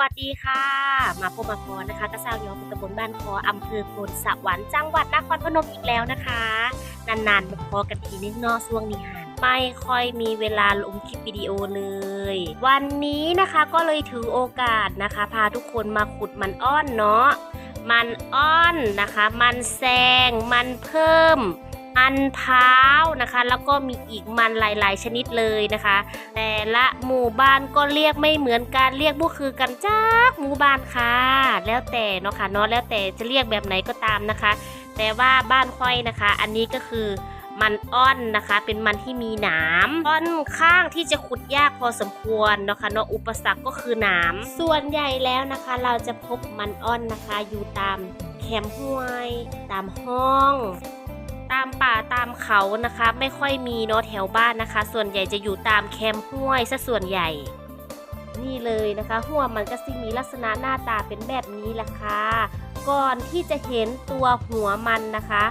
วัสดีค่ะ มาพบมาพอนะคะกระซาวยอมตำบลบ้านคออำเภอโพนสวรรค์จังหวัดนครพนมอีกแล้วนะคะ นานๆมาพอกันทีนึงนอช่วงนี้ค่ะไม่ค่อยมีเวลาลงคลิปวิดีโอเลย วันนี้นะคะก็เลยถือโอกาสนะคะ พาทุกคนมาขุดมันอ้อนเนาะมันอ้อนนะคะ มันแซงมันเพิ่ม มันพร้านะคะ แล้วก็มีอีกมันหลาย ๆ ชนิดเลยนะคะ แต่ละหมู่บ้านก็เรียกไม่เหมือนกันเรียกบุคือกันจากหมู่บ้านค่ะ แล้วแต่เนาะค่ะเนาะแล้วแต่จะเรียกแบบไหนก็ตามนะคะ แต่ว่าบ้านค่อยนะคะ อันนี้ก็คือมันอ้อนนะคะ เป็นมันที่มีหนามค่อนข้างที่จะขุดยากพอสมควรเนาะคะเนาะอุปสรรคก็คือหนามส่วนใหญ่แล้วนะคะ เราจะพบมันอ้อนนะคะ อยู่ตามแคมป์ห้วย ตามห้อง ตามป่าามเขานะคะ ไม่ค่อยมีเนาะแถวบ้านนะคะ ส่วนใหญ่จะอยู่ตามแคมป์ห้วยซะส่วนใหญ่ นี่เลยนะคะหัวมันก็สิมีลักษณะหน้าตาเป็นแบบนี้แหละค่ะก่อนที่จะเห็นตัวหัวมันนะคะ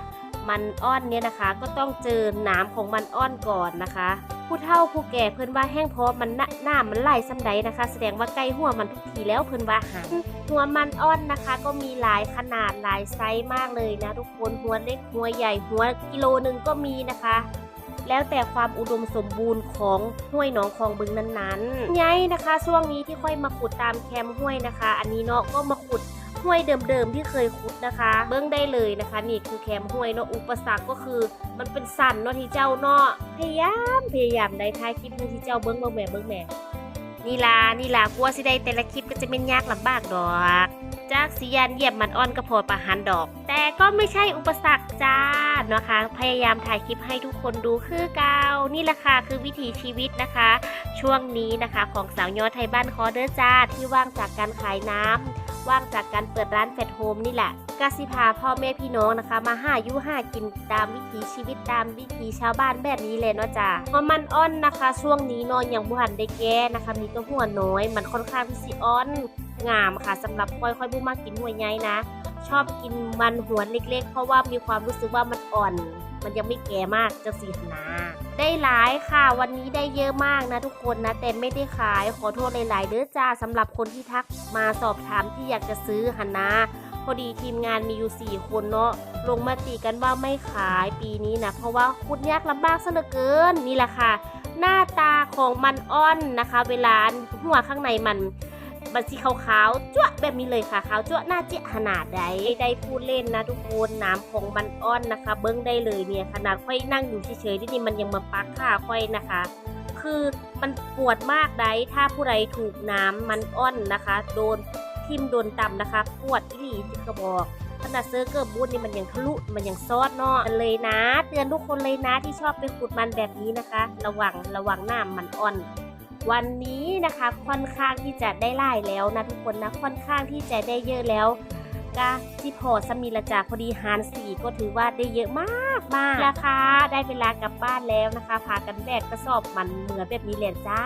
มันอ้อนเนี่ยนะคะก็ต้องเจอหนามของมันอ้อนก่อนนะคะ ผู้เฒ่าผู้แก่เพิ่นว่าแห้งพราะมันหน้านามันไหลซ้ำใดนะคะ แสดงว่าใกล้หัวมันทุกทีแล้วเพิ่นว่าหันหัวมันอ้อนนะคะ ก็มีหลายขนาดหลายไซส์มากเลยนะ ทุกคนหัวเล็กหัวใหญ่หัวกิโลนึงก็มีนะคะแล้วแต่ความอุดมสมบูรณ์ของห้วยหนองคลองบึงนั้นๆไงนะคะ ช่วงนี้ที่ค่อยมาขุดตามแคมห้วยนะคะ อันนี้เนาะก็มาขุด ห้วยเดิมๆที่เคยขุดนะคะ เบิ้งได้เลยนะคะ นี่คือแคมห้วยเนาะอุปสรรคก็คือมันเป็นสันเนาะที่เจ้าเนาะพยายามพยายามได้ท้ายคลิปให้ที่เจ้าเบิ้งเบิ้งแหม่เบิ้งแหม่นี่ล่ะนี่ล่ะกลัวสิได้แต่ละคลิปก็จะเป็นยากลำบากดอกจากสียานเยี่ยมมันอ่อนก็พอประหารดอก แต่ก็ไม่ใช่อุปสรรคจ้านะคะ พยายามถ่ายคลิปให้ทุกคนดูคือเกานี่แหละค่ะคือวิถีชีวิตนะคะ ช่วงนี้นะคะของสาวยอไทยบ้านคอเดอร์จ้าที่ว่างจากการขายน้ำ ว่างจากการเปิดร้านแฟดโฮมนี่แหละกสิพาพ่อแม่พี่น้องนะคะ มาห้ายุห้ากินตามวิถีชีวิตตามวิถีชาวบ้านแบบนี้เลยเนาะจ้าเพราะมันอ้อนนะคะ ช่วงนี้นอนอย่างบุหันได้แก้นะคะ มีตัวหัวน้อย มันค่อนข้างที่สิอ้อนงามค่ะสำหรับค่อยค่อยบุมากกินหัวใหญ่นะ ชอบกินมันหัวเล็ก ๆ เพราะว่ามีความรู้สึกว่ามันอ่อน มันยังไม่แก่มากจะสีหนาได้หลายค่ะ วันนี้ได้เยอะมากนะทุกคนนะแต่ไม่ได้ขายขอโทษหลายๆเด้อจ้าสำหรับคนที่ทักมาสอบถามที่อยากจะซื้อหันนะพอดีทีมงานมีอยู่ 4 คนเนาะลงมาติกันว่าไม่ขายปีนี้นะ เพราะว่าคุดยากลำบากซะเหลือเกินนี่แหละค่ะ หน้าตาของมันอ้อนนะคะ เวลาหัวข้างในมัน มันสีขาวๆจ้วแบบนี้เลยค่ะขาวจ้วหน้าเจ๊ะขนาดใดได้พูดเล่นนะทุกคนน้ำของมันอ้อนนะคะ เบิ้งได้เลยเนี่ยขนาดค่อยนั่งอยู่เฉยๆที่นี่มันยังมาปักขาค่อยนะคะ คือมันปวดมากได้ถ้าผู้ใดถูกน้ำมันอ้อนนะคะ โดนทิ่มโดนต่ำนะคะ ปวดอีหลีที่กระบอกขนาดเซอร์เกอร์บูธนี่มันยังทะลุมันยังซอดเนาะเลยนะ เตือนทุกคนเลยนะที่ชอบไปขุดมันแบบนี้นะคะ ระวังระวังหน้ามันอ่อน วันนี้นะคะค่อนข้างที่จะได้ไล่แล้วนะทุกคนนะค่อนข้างที่จะได้เยอะแล้วก็ที่พอสมีละจาพอดีหารสี่ก็ถือว่าได้เยอะมากมากราคาได้เวลากลับบ้านแล้วนะคะพากันแบกกระสอบมันเหมือแบบนี้แหละจ้า